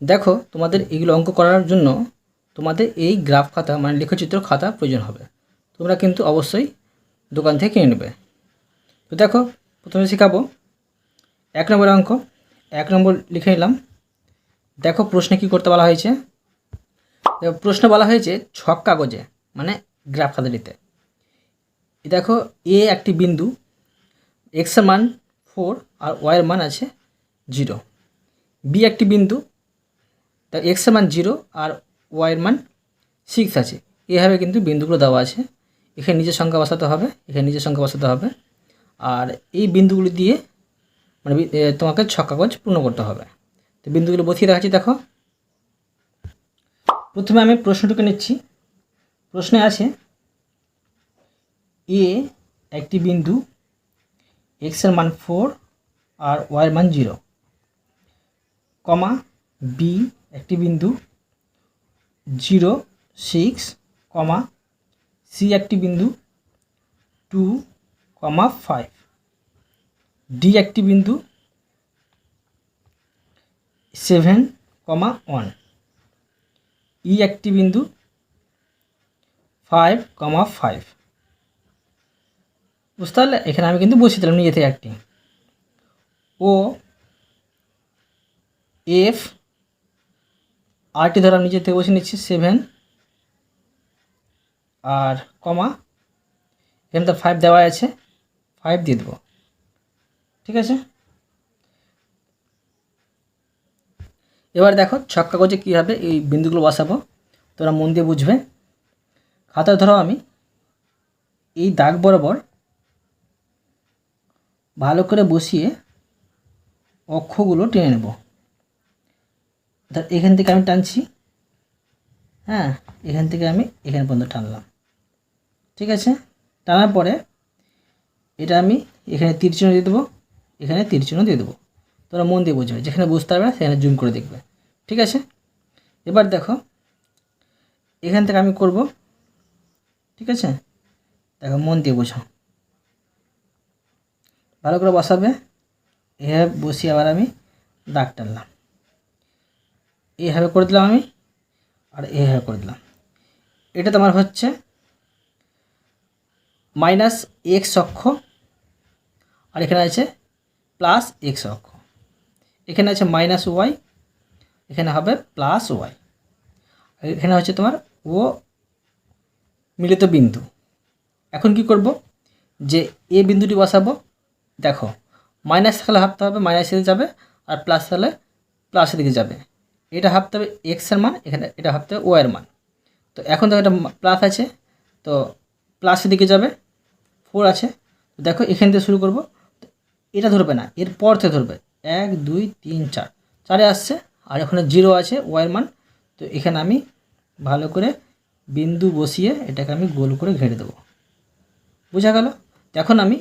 দেখো, তোমাদের এগুলো অঙ্ক করার জন্য তোমাদের এই গ্রাফ খাতা মানে লেখচিত্র খাতা প্রয়োজন হবে। তোমরা কিন্তু অবশ্যই দোকান থেকে কিনে নেবে। তো দেখো, প্রথমে শেখাবো। এক নম্বর অঙ্ক, এক নম্বর লিখে নিলাম। দেখো, প্রশ্নে কী করতে বলা হয়েছে? প্রশ্নে বলা হয়েছে ছক কাগজে মানে গ্রাফ খাতাটিতে। দেখো, এ একটি বিন্দু এক্সের মান ফোর আর ওয়াইয়ের মান আছে জিরো বি একটি বিন্দু তা এক্সের মান জিরো আর ওয়াইয়ের মান সিক্স আছে। এভাবে কিন্তু বিন্দুগুলো দেওয়া আছে। এখানে নিজের সংখ্যা বসাতে হবে, এখানে নিজের সংখ্যা বসাতে হবে। আর এই বিন্দুগুলি দিয়ে মানে তোমাকে ছ কাগজ পূর্ণ করতে হবে। তো বিন্দুগুলো বসিয়ে দেখাচ্ছি দেখো। প্রথমে আমি প্রশ্নটুকু নিচ্ছি। প্রশ্নে আছে, এ একটি বিন্দু এক্সের মান ফোর আর ওয়াইয়ের মান জিরো কমা বি একটি বিন্দু, জিরো, সিক্স, কমা, সি একটি বিন্দু, টু, কমা, ফাইভ। ডি একটি বিন্দু, সেভেন, কমা, ওয়ান। ই একটি বিন্দু, ফাইভ, কমা, ফাইভ। বুঝতে পারলে? এখানে আমি কিন্তু বসিয়ে দিলাম নিজে থেকে একটি। ও, এফ আরটি ধরো আমি নিজে থেকে বসে নিচ্ছি সেভেন আর কমা এখানে তো ফাইভ দেওয়া আছে ফাইভ দিয়ে দেবো, ঠিক আছে? এবার দেখো ছক কাগজে কীভাবে, এই বিন্দুগুলো বসাবো তোমরা মন দিয়ে বুঝবে। খাতায় ধরো আমি, এই দাগ বরাবর ভালো করে বসিয়ে অক্ষগুলো টেনে নেব। ধর এখান থেকে আমি টানছি। হ্যাঁ এখান থেকে আমি এখান পর্যন্ত টানলাম। ঠিক আছে? টানার পরে এটা আমি এখানে চিহ্ন দিয়ে দেবো, এখানে চিহ্ন দিয়ে দেবো। তোমরা মন দিয়ে বুঝবে, যেখানে বুঝতে পারবে না সেখানে জুম করে দেখবে। ঠিক আছে? এবার দেখো, এখান থেকে আমি করব, ঠিক আছে? দেখো, মন দিয়ে বোঝো ভালো করে বসাবে, এভাবে বসিয়ে আবার আমি দাগ টানলাম। এইভাবে করে দিলাম আমি, আর এইভাবে করে দিলাম। এটা তোমার হচ্ছে মাইনাস এক্স অক্ষ, আর এখানে আছে প্লাস এক্স অক্ষ। এখানে আছে মাইনাস ওয়াই এখানে হবে প্লাস ওয়াই এখানে হচ্ছে তোমার ও মিলিত বিন্দু। এখন কি করব? যে এ বিন্দুটি বসাবো, দেখো মাইনাস থাকলে ভাবতে হবে মাইনাসের দিকে যাবে, আর প্লাস থাকলে প্লাসের দিকে যাবে। এটা ভাবতে হবে এক্সের মান, এখানে এটা ভাবতে হবে ওয়ের মান। তো এখন দেখো এটা প্লাস আছে, তো প্লাসের দিকে যাবে ফোর আছে। তো দেখো এখান থেকে শুরু করব এটা ধরবে না, এর পর থেকে ধরবে, এক, দুই, তিন, চার। চারে আসছে, আর এখানে জিরো আছে ওয়ের মান। তো এখানে আমি ভালো করে বিন্দু বসিয়ে এটাকে আমি গোল করে ঘেড়ে দেবো। বোঝা গেল? এখন আমি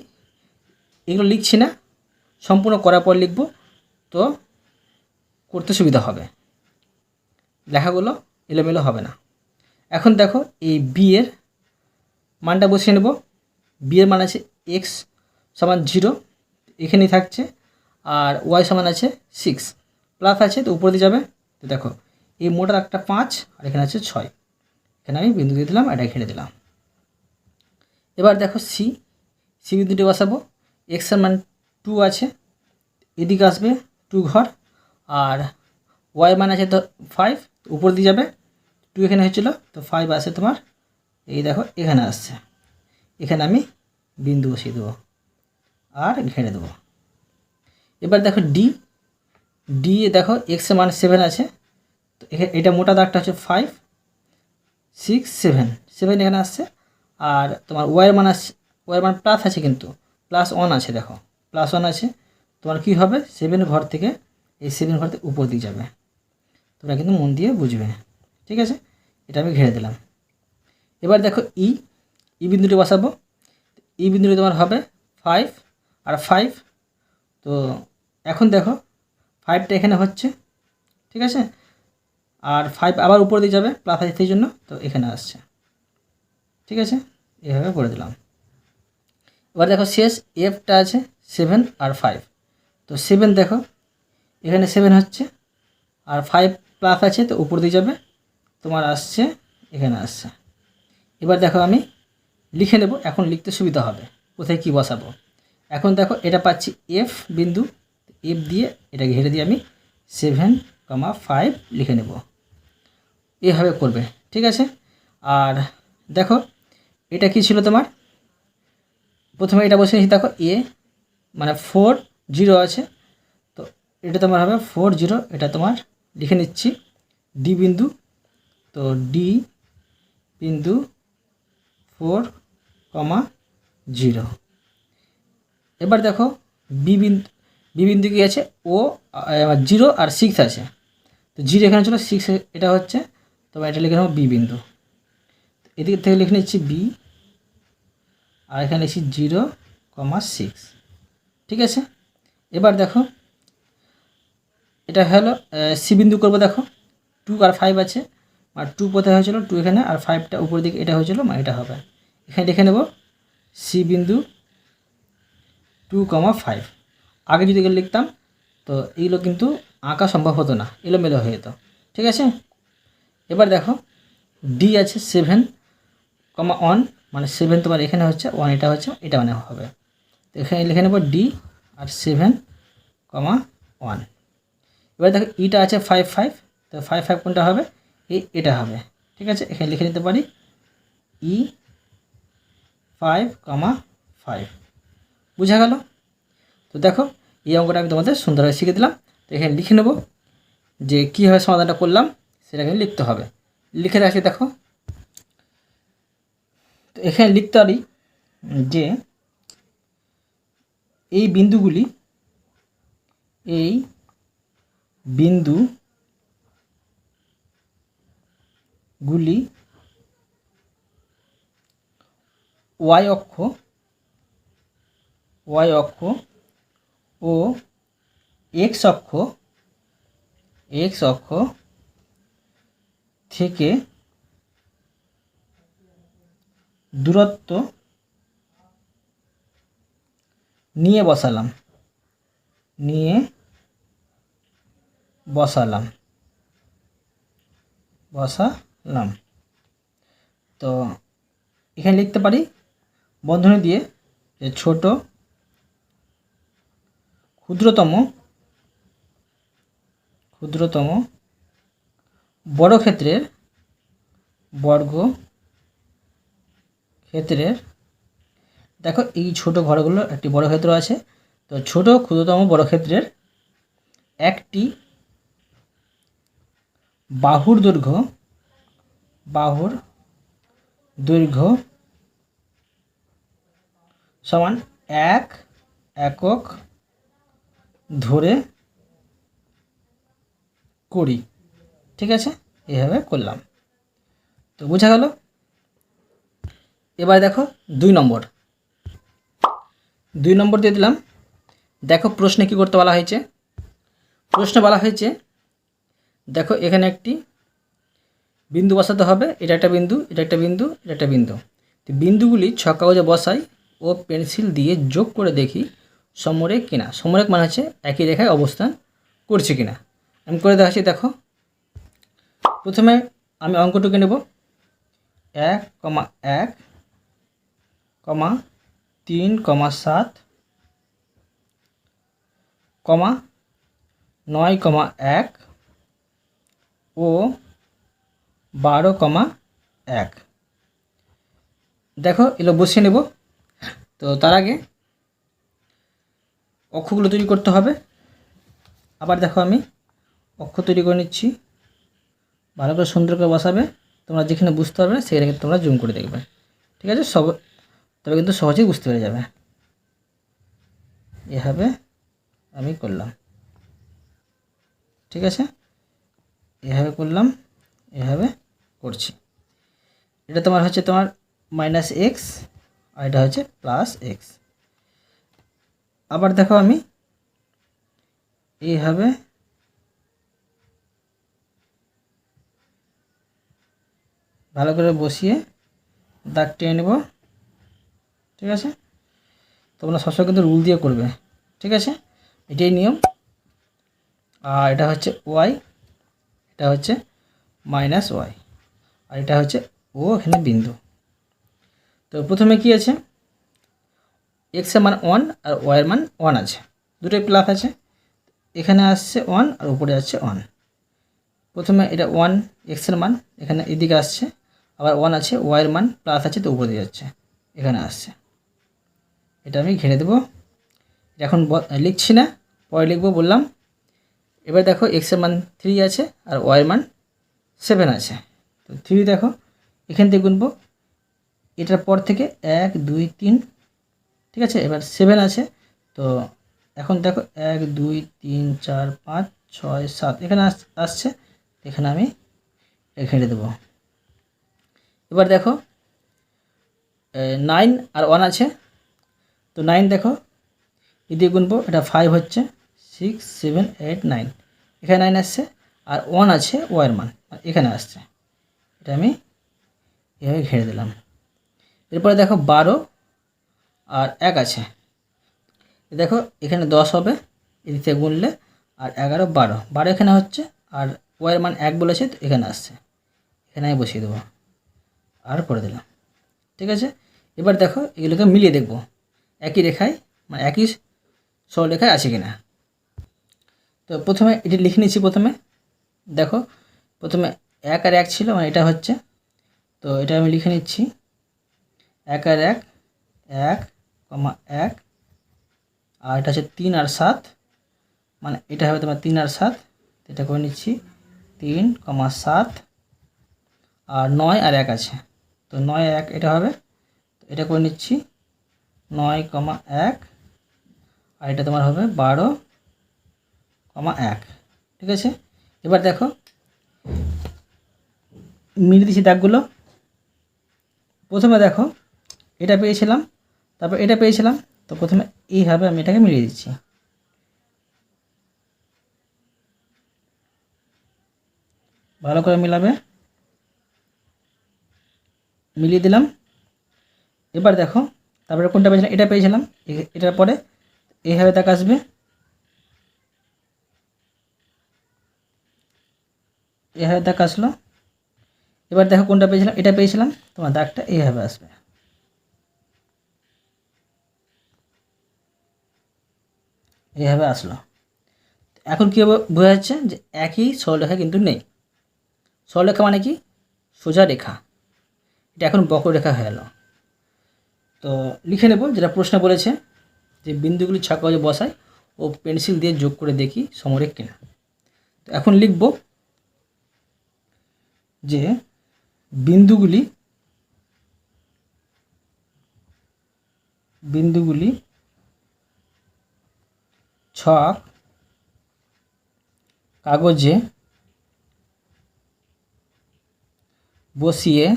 এগুলো লিখছি না, সম্পূর্ণ করার পর লিখব, তো করতে সুবিধা হবে। লেখাগুলো এলোমেলো হবে না। এখন দেখো এই বি এর মানটা বসিয়ে নেব। বি এর মান আছে এক্স সমান জিরো এখানেই থাকছে। আর ওয়াই সমান আছে সিক্স প্লাস আছে তো উপর দিয়ে যাবে। তো দেখো, এই মোটার একটা পাঁচ, আর এখানে আছে ছয়। এখানে আমি বিন্দু দিয়ে দিলাম এটা ঘেড়ে দিলাম। এবার দেখো সি সি বিন্দুটি বসাবো। এক্সের মান টু আছে, এদিকে আসবে টু ঘর। আর ওয়াই মান আছে তো ফাইভ উপর দিয়ে যাবে টু এখানে হয়েছিল, তো ফাইভ আসে তোমার, এই দেখো, এখানে আসছে। এখানে আমি বিন্দু বসিয়ে দেবো আর ঘেড়ে দেবো। এবার দেখো ডি ডি দেখো এক্স মান সেভেন আছে, তো এটা মোটা দাগটা হচ্ছে ফাইভ সিক্স সেভেন সেভেন এখানে আসছে, আর তোমার ওয়ার মান আসছে ওয়ার মান প্লাস আছে কিন্তু প্লাস ওয়ান আছে দেখো প্লাস ওয়ান আছে, তোমার কী হবে? সেভেন ঘর থেকে, এই সেভেন ঘর থেকে উপর দিকে যাবে। তোমরা কিন্তু মন দিয়ে বুঝবে। ঠিক আছে? এটা আমি ঘিরে দিলাম। এবার দেখো ই ই বিন্দুটি বসাবো। ই বিন্দুটি তোমার হবে ফাইভ আর ফাইভ তো এখন দেখো ফাইভটা এখানে হচ্ছে, ঠিক আছে? আর ফাইভ আবার উপর দিয়ে যাবে প্লাস আছে সেই জন্য, তো এখানে আসছে। ঠিক আছে? এভাবে করে দিলাম। এবার দেখো শেষ এফটা আছে সেভেন আর ফাইভ তো সেভেন দেখো, এখানে সেভেন হচ্ছে, আর ফাইভ প্লাস আছে, তো উপর দিয়ে যাবে। তোমার আসছে, এখানে আসছে। এবার দেখো আমি লিখে নেব, এখন লিখতে সুবিধা হবে। কোথায় কি বসাবো? এখন দেখো, এটা পাচ্ছি এফ বিন্দু এফ দিয়ে এটা ঘিরে দিয়ে আমি সেভেন কমা ফাইভ লিখে নেব। এভাবে করবে, ঠিক আছে? আর দেখো, এটা কি ছিল তোমার? প্রথমে এটা বসে নিয়েছি, দেখো এ মানে ফোর জিরো আছে। তো এটা তোমার হবে ফোর জিরো এটা তোমার লিখে নিচ্ছি। ডি বিন্দু, তো ডি বিন্দু ফোর কমা জিরো এবার দেখো বি বিন্দু বি বিন্দু কি আছে? ও জিরো আর সিক্স আছে। তো জিরো এখানে ছিল সিক্স এটা হচ্ছে তবে এটা লিখে নেব বি বিন্দু। এদিক থেকে লিখে নিচ্ছি বি আর এখানে লিখছি জিরো কমা সিক্স ঠিক আছে? এবার দেখো এটা হলো সি বিন্দু করব দেখো। টু আর ফাইভ আছে। আর টু কোথায় হয়েছিল? টু এখানে। আর ফাইভটা উপর দিকে এটা হয়েছিল মানে এটা হবে। এখানে লিখে নেব সি বিন্দু টু কমা ফাইভ আগে যদি এগুলো লিখতাম, তো এইগুলো কিন্তু আঁকা সম্ভব হতো না। এলোমেলো হয়ে যেত। ঠিক আছে? এবার দেখো ডি আছে সেভেন কমা ওয়ান মানে সেভেন তোমার এখানে হচ্ছে ওয়ান এটা হচ্ছে, এটা মানে হবে। তো এখানে লিখে নেব ডি আর সেভেন কমা ওয়ান এবার দেখো ইটা আছে ফাইভ ফাইভ তো ফাইভ ফাইভ কোনটা হবে? এই এটা হবে। ঠিক আছে? এখানে লিখে নিতে পারি। ই ফাইভ কমা ফাইভ বুঝা গেল? তো দেখো, এই অঙ্কটা আমি তোমাদের সুন্দরভাবে শিখে দিলাম। তো এখানে লিখে নেব যে কীভাবে সমাধানটা করলাম সেটা কিন্তু লিখতে হবে। লিখে রাখি, দেখো। তো এখানে লিখতে পারি যে এই বিন্দুগুলি এই বিন্দু গুলি ওয়াই অক্ষ ওয়াই অক্ষ ও এক্স অক্ষ এক্স অক্ষ থেকে দূরত্ব নিয়ে বসালাম। নিয়ে বসালাম। বসালাম। তো এখানে লিখতে পারি, বন্ধনী দিয়ে যে ছোট, ক্ষুদ্রতম ক্ষুদ্রতম, বড় ক্ষেত্রের বর্গ ক্ষেত্রের, দেখো এই ছোট ঘরগুলো একটি বড় ক্ষেত্র আছে, তো ছোট, ক্ষুদ্রতম, বড় ক্ষেত্রের একটি বাহুর দৈর্ঘ্য বাহুর দৈর্ঘ্য সমান এক একক ধরে করি ঠিক আছে? এভাবে করলাম। তো বোঝা গেল? এবার দেখো দুই নম্বর। দুই নম্বর দিয়ে দিলাম। দেখো প্রশ্নে কী করতে বলা হয়েছে? প্রশ্নে বলা হয়েছে দেখো, এখানে একটি বিন্দু বসাতে হবে। এটা একটা বিন্দু, এটা একটা বিন্দু, এটা একটা বিন্দু। তো বিন্দুগুলি ছ কাগজে বসাই ও পেন্সিল দিয়ে যোগ করে দেখি সমরেখ কিনা। সমরেখ মানে হচ্ছে একই রেখায় অবস্থান করছে কিনা। আমি করে দেখাচ্ছি, দেখো। প্রথমে আমি অঙ্কটুকু নেব। এক কমা এক কমা তিন কমা সাত কমা নয় কমা এক ও বারো কমা এক। দেখো এগুলো বসিয়ে নেব। তো তার আগে অক্ষগুলো তৈরি করতে হবে। আবার দেখো আমি অক্ষ তৈরি করে নিচ্ছি। ভালো করে সুন্দর করে বসাবে। তোমরা যেখানে বুঝতে পারবে সেখানে তোমরা জুম করে দেখবে। ঠিক আছে? সব তবে কিন্তু সহজেই বুঝতে পেরে যাবে। এভাবে আমি করলাম। ঠিক আছে? এভাবে করলাম, এভাবে করছি। এটা তোমার হচ্ছে তোমার মাইনাস এক্স আর এটা হচ্ছে প্লাস এক্স আবার দেখো আমি এইভাবে ভালো করে বসিয়ে দাগ টেনে নেব, ঠিক আছে? তোমরা সবসময় কিন্তু রুল দিয়ে করবে, ঠিক আছে? এটাই নিয়ম। আর এটা হচ্ছে ওয়াই এটা হচ্ছে মাইনাস ওয়াই আর এটা হচ্ছে ও এখানে বিন্দু। তো প্রথমে কি আছে? এক্সের মান ওয়ান আর ওয়াইয়ের মান ওয়ান আছে। দুটোই প্লাস আছে। এখানে আসছে ওয়ান আর উপরে আসছে ওয়ান প্রথমে এটা ওয়ান এক্সের মান, এখানে এদিকে আসছে। আবার ওয়ান আছে ওয়াইয়ের মান প্লাস আছে, তো উপরে যাচ্ছে। এখানে আসছে। এটা আমি ঘিরে দেবো। এখন লিখছি না, পরে লিখব বললাম। এবার দেখো এক্সের মান থ্রি আছে আর ওয়াইয়ের মান সেভেন আছে। তো থ্রি দেখো, এখান থেকে গুনবো, এটার পর থেকে এক, দুই, তিন, ঠিক আছে? এবার সেভেন আছে। তো এখন দেখো, এক, দুই, তিন, চার, পাঁচ, ছয়, সাত, এখানে আস- আসছে এখানে আমি ঘেঁটে দেবো। এবার দেখো নাইন আর ওয়ান আছে। তো নাইন দেখো এদিকে গুনবো, এটা ফাইভ হচ্ছে। সিক্স সেভেন এইট নাইন এখানে নাইন আসছে, আর ওয়ান আছে ওয়ার মান। এখানে আসছে। এটা আমি এভাবে ঘেরে দিলাম। এরপরে দেখো বারো আর এক আছে। দেখো, এখানে দশ হবে, এদিক গুনলে, আর এগারো, বারো। বারো এখানে হচ্ছে, আর ওয়ার মান এক বলেছে, তো এখানে আসছে। এখানে আমি বসিয়ে দেবো। আর করে দিলাম। ঠিক আছে? এবার দেখো, এগুলোকে মিলিয়ে দেখব। একই রেখায় মানে একই সরলরেখায় আছে কিনা। তো প্রথমে এটি লিখে নিচ্ছি প্রথমে। দেখো, প্রথমে এক আর এক ছিল মানে এটা হচ্ছে। তো এটা আমি লিখে নিচ্ছি। এক আর এক এক কমা এক, আর এটা হচ্ছে তিন আর সাত। মানে এটা হবে তোমার তিন আর সাত। এটা করে নিচ্ছি। তিন কমা সাত, আর নয় আর এক আছে। তো নয় এক এটা হবে। তো এটা করে নিচ্ছি। নয় কমা এক, আর এটা তোমার হবে বারো। কমা এক, ঠিক আছে? এবার দেখো, মিলিয়ে দিচ্ছি দাগগুলো। প্রথমে দেখো, এটা পেয়েছিলাম, তারপর এটা পেয়েছিলাম, তো প্রথমে এইভাবে আমি এটাকে মিলিয়ে দিচ্ছি। ভালো করে মিলাবে। মিলিয়ে দিলাম। এবার দেখো, তারপরে কোনটা পেয়েছিলাম? এটা পেয়েছিলাম এটার পরে এইভাবে দাগ আসবে। এভাবে দাগ আসলো। এবার দেখো কোনটা পেয়েছিলাম, এটা পেয়েছিলাম, তোমার দাগটা এইভাবে আসবে। এইভাবে আসলো। এখন কী হবে, বোঝা যাচ্ছে যে একই সরলরেখা কিন্তু নেই। সরলরেখা মানে কি? সোজা রেখা। এটা এখন বক্ররেখা হয়ে গেল। তো লিখে নেব, যেটা প্রশ্ন বলেছে যে বিন্দুগুলি ছক বসাই ও পেন্সিল দিয়ে যোগ করে দেখি সমরেখ কিনা। তো এখন লিখব যে বিন্দুগুলি বিন্দুগুলি ছক কাগজে বসিয়ে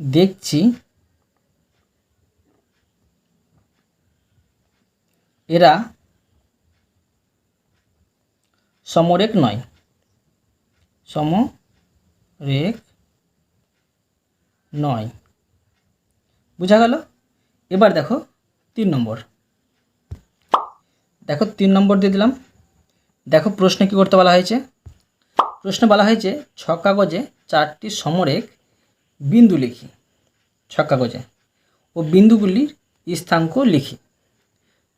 দেখছি এরা সমরেক নয়। সমরেখ নয়। বোঝা গেল? এবার দেখো তিন নম্বর। দেখো তিন নম্বর দিয়ে দিলাম। দেখো প্রশ্নে কী করতে বলা হয়েছে? প্রশ্নে বলা হয়েছে ছক কাগজে চারটি সমরেখ বিন্দু লিখি। ছক কাগজে। ও বিন্দুগুলির স্থানাঙ্ক লিখি।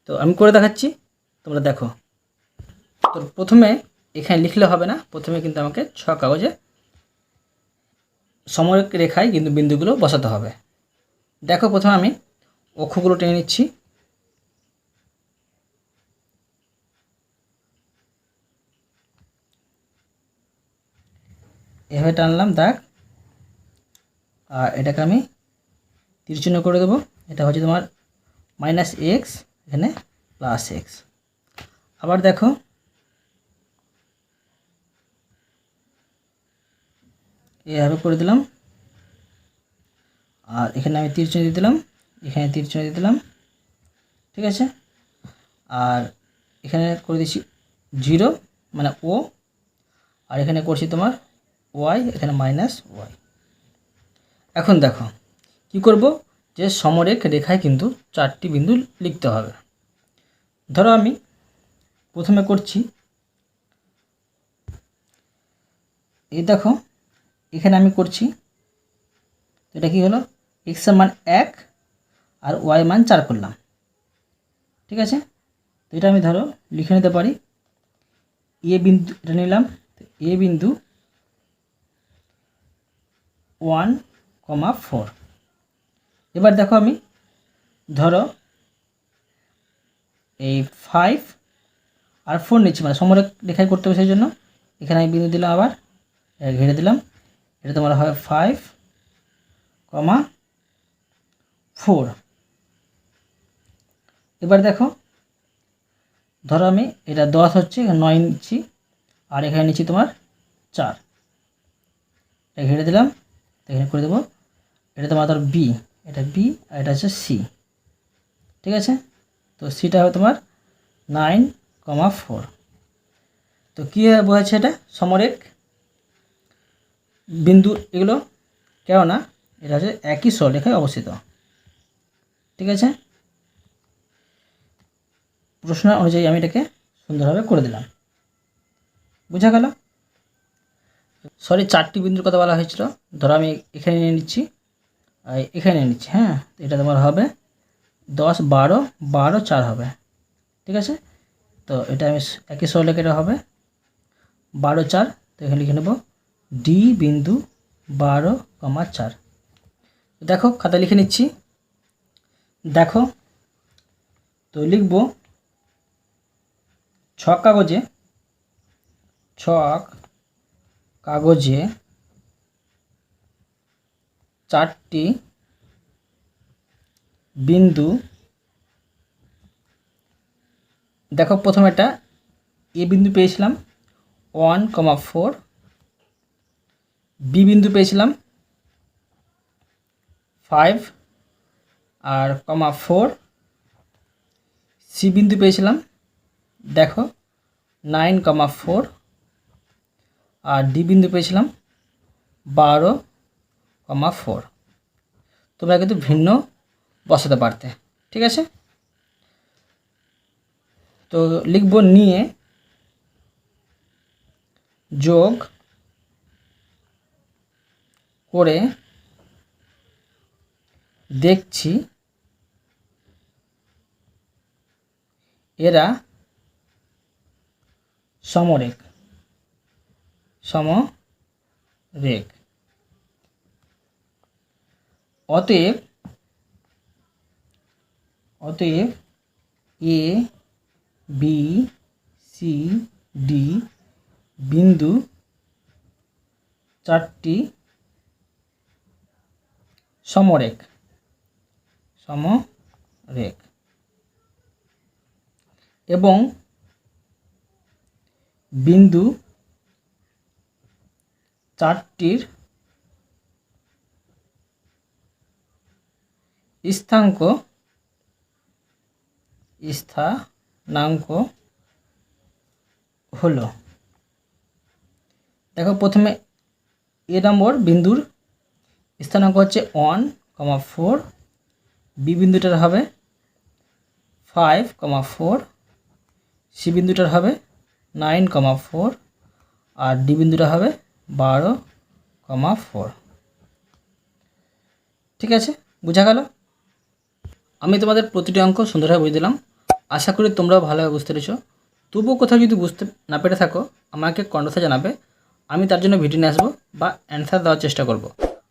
তো আমি করে দেখাচ্ছি, তোমরা দেখো। তো প্রথমে এখানে লিখলে হবে না। প্রথমে কিন্তু আমাকে ছ কাগজে সমরেখ রেখায় কিন্তু বিন্দুগুলো বসাতে হবে। দেখো প্রথমে আমি অক্ষগুলো টেনে নিচ্ছি। এভাবে টানলাম, দাগ। আর এটাকে আমি তীরচিহ্ন করে দেবো। এটা হচ্ছে তোমার মাইনাস এক্স এখানে প্লাস এক্স আবার দেখো এভাবে করে দিলাম। আর এখানে আমি তীর চিহ্ন দিয়ে দিলাম। এখানে তীর চিহ্ন দিয়ে দিলাম। ঠিক আছে? আর এখানে করে দিচ্ছি জিরো মানে ও আর এখানে করছি তোমার ওয়াই এখানে মাইনাস ওয়াই এখন দেখো, কি করব? যে সমরেখ রেখায় কিন্তু চারটি বিন্দু লিখতে হবে। ধরো আমি প্রথমে করছি, এই দেখো এখানে আমি করছি এটা কি হলো? এক্সের মান এক আর ওয়াই মান চার করলাম। ঠিক আছে? তো এটা আমি ধরো লিখে নিতে পারি। এ বিন্দু, এটা নিলাম। তো এ বিন্দু ওয়ান কমা ফোর এবার দেখো আমি ধরো এই ফাইভ আর ফোর নিচ্ছি মানে সমরেখ রেখায় করতে হবে সেই জন্য। এখানে আমি বিন্দু দিলাম আবার ঘিরে দিলাম। এটা তোমার হয় ফাইভ কমা ফোর এবার দেখো, ধরো আমি এটা দশ হচ্ছে নয় নিচ্ছি, আর এখানে নিচ্ছি তোমার চার। এটা ঘিরে দিলাম এখানে করে দেবো। এটা তোমার ধর বি এটা বি আর এটা হচ্ছে সি ঠিক আছে? তো সিটা হবে তোমার নাইন কমা ফোর তো কী বোঝাচ্ছে এটা? সমরেখ। বিন্দু এগুলো কেননা এটা হচ্ছে একই সরলেখায় অবস্থিত। ঠিক আছে? প্রশ্ন অনুযায়ী আমি এটাকে সুন্দরভাবে করে দিলাম। বোঝা গেল? সরি, চারটি বিন্দুর কথা বলা হয়েছিল। ধরো আমি এখানে নিয়ে নিচ্ছি এখানে নিয়ে নিচ্ছি হ্যাঁ? এটা তোমার হবে দশ, বারো বারো, চার হবে। ঠিক আছে? তো এটা আমি একই সরলেখা এটা হবে। বারো, চার, তো এখানে লিখে নেব ডি বিন্দু বারো কমা চার। দেখো, খাতা লিখে নিচ্ছি। দেখো, তো লিখব ছক কাগজে ছক কাগজে চারটি বিন্দু। দেখো, প্রথম এটা এ বিন্দু পেয়েছিলাম, ওয়ান কমা ফোর বি বিন্দু পেয়েছিলাম। ফাইভ আর কমা ফোর সি বিন্দু পেয়েছিলাম। দেখো নাইন কমা ফোর আর ডি বিন্দু পেয়েছিলাম। বারো কমা ফোর তোমরা কিন্তু ভিন্ন বসাতে পারতে। ঠিক আছে? তো লিখব নিয়ে যোগ করে দেখছি এরা সমরেক সমরেক অতএব অতএব এ বি সি ডি বিন্দু চারটি সমরেখ। সমরেখ। এবং বিন্দু চারটির স্থানাঙ্ক স্থানাঙ্ক হলো। দেখো প্রথমে এ নম্বর বিন্দুর স্থানাঙ্ক হচ্ছে ওয়ান কমা ফোর বি বিন্দুটার হবে ফাইভ কমা ফোর সি বিন্দুটার হবে নাইন কমা ফোর আর ডি বিন্দুটা হবে বারো কমা ফোর ঠিক আছে? বোঝা গেল? আমি তোমাদের প্রতিটি অঙ্ক সুন্দরভাবে বুঝে দিলাম। আশা করি তোমরাও ভালোভাবে বুঝতে পেরেছ। তবুও কোথাও যদি বুঝতে না পেরে থাকো, আমাকে কণ্ঠে জানাবে। আমি তার জন্য ভিডিও নিয়ে আসব বা অ্যান্সার দেওয়ার চেষ্টা করব।